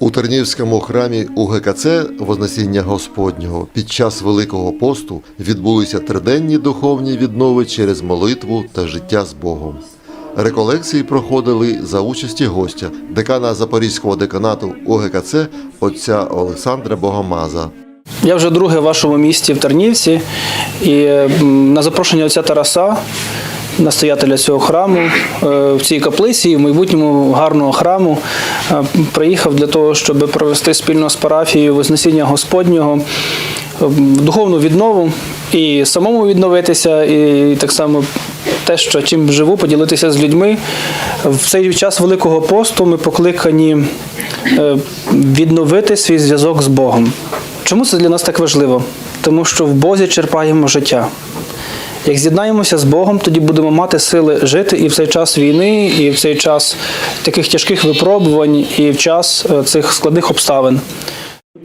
У Тернівському храмі УГКЦ Вознесіння Господнього під час Великого посту відбулися триденні духовні віднови через молитву та життя з Богом. Реколекції проходили за участі гостя, декана Запорізького деканату УГКЦ отця Олександра Богомаза. Я вже друге в вашому місті в Тернівці, і на запрошення отця Тараса, настоятеля цього храму, е, в цій каплиці і в майбутньому гарного храму е, приїхав для того, щоб провести спільно з парафією Вознесіння Господнього е, духовну віднову і самому відновитися, і так само те, що чим живу, поділитися з людьми. В цей час Великого посту ми покликані відновити свій зв'язок з Богом. Чому це для нас так важливо? Тому що в Бозі черпаємо життя. Як з'єднаємося з Богом, тоді будемо мати сили жити і в цей час війни, і в цей час таких тяжких випробувань, і в час е, цих складних обставин.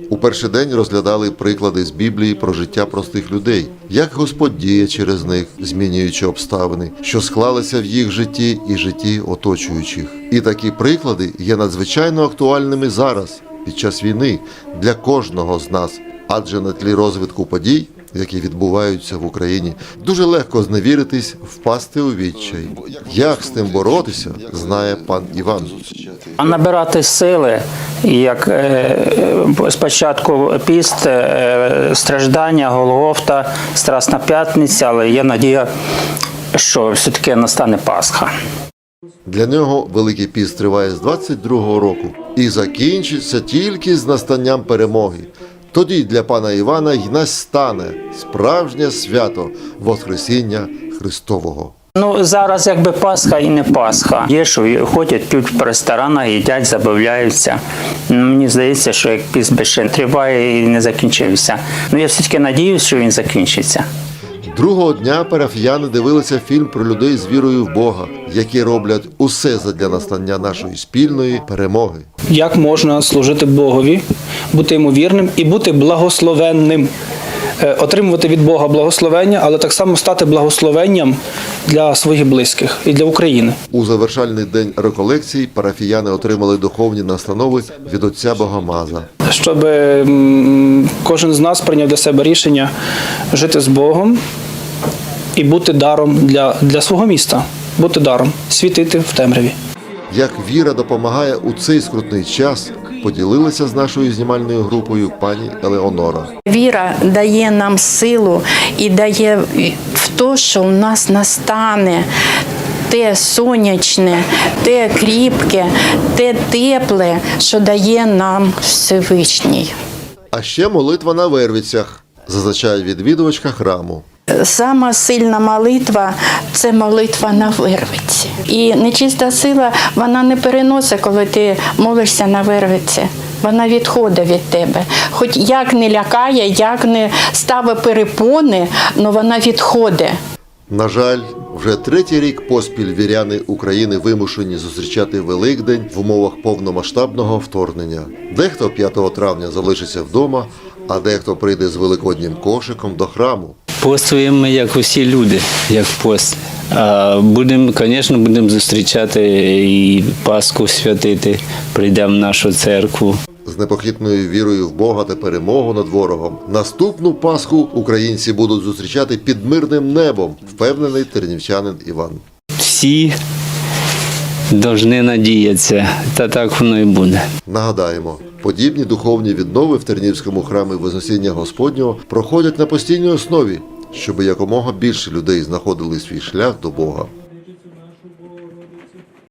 У перший день розглядали приклади з Біблії про життя простих людей, як Господь діє через них, змінюючи обставини, що склалися в їх житті і житті оточуючих. І такі приклади є надзвичайно актуальними зараз, під час війни, для кожного з нас, адже на тлі розвитку подій. Які відбуваються в Україні, дуже легко зневіритись, впасти у відчай. Як з тим боротися, знає пан Іван. Набирати сили, як е, е, спочатку піст, е, страждання, Голгофта, Страсна п'ятниця, але є надія, що все-таки настане Пасха. Для нього Великий Піст триває з 22-го року і закінчиться тільки з настанням перемоги. Тоді для пана Івана й настане справжнє свято Воскресіння Христового. Ну зараз якби Пасха і не Пасха. Є, що ходять тут в ресторанах, їдять, забавляються. Ну, Мені здається, що як піст би ще триває і не закінчився. Ну я все-таки надіюсь, що він закінчиться. Другого дня парафіяни дивилися фільм про людей з вірою в Бога, які роблять усе задля настання нашої спільної перемоги. Як можна служити Богові, бути йому вірним і бути благословенним, Е, отримувати від Бога благословення, але так само стати благословенням для своїх близьких і для України. У завершальний день реколекцій парафіяни отримали духовні настанови від отця Богомаза. щоб кожен з нас прийняв для себе рішення жити з Богом і бути даром для, для свого міста, бути даром, світити в темряві. Як віра допомагає у цей скрутний час, поділилася з нашою знімальною групою пані Елеонора. Віра дає нам силу і дає в те, що у нас настане те сонячне, те кріпке, те тепле, що дає нам Всевишній. А ще молитва на Вервицях, зазначає відвідувачка храму. Сама сильна молитва це молитва на вирвиці. І нечиста сила вона не переносить, коли ти молишся на вирвиці. Вона відходить від тебе. Хоч як не лякає, як не ставить перепони, але вона відходить. На жаль, вже третій рік поспіль віряни України вимушені зустрічати Великдень в умовах повномасштабного вторгнення. Дехто 5 травня залишиться вдома, а дехто прийде з великоднім кошиком до храму. Постуємо ми, як усі люди, як пост. А будемо, звісно, будемо зустрічати і Пасху святити, прийдемо в нашу церкву. З непохитною вірою в Бога та перемогу над ворогом. Наступну Пасху українці будуть зустрічати під мирним небом, впевнений тернівчанин Іван. Всі повинні надіятися, та так воно і буде. Нагадаємо, подібні духовні віднови в Тернівському храмі Вознесіння Господнього проходять на постійній основі, щоб якомога більше людей знаходили свій шлях до Бога.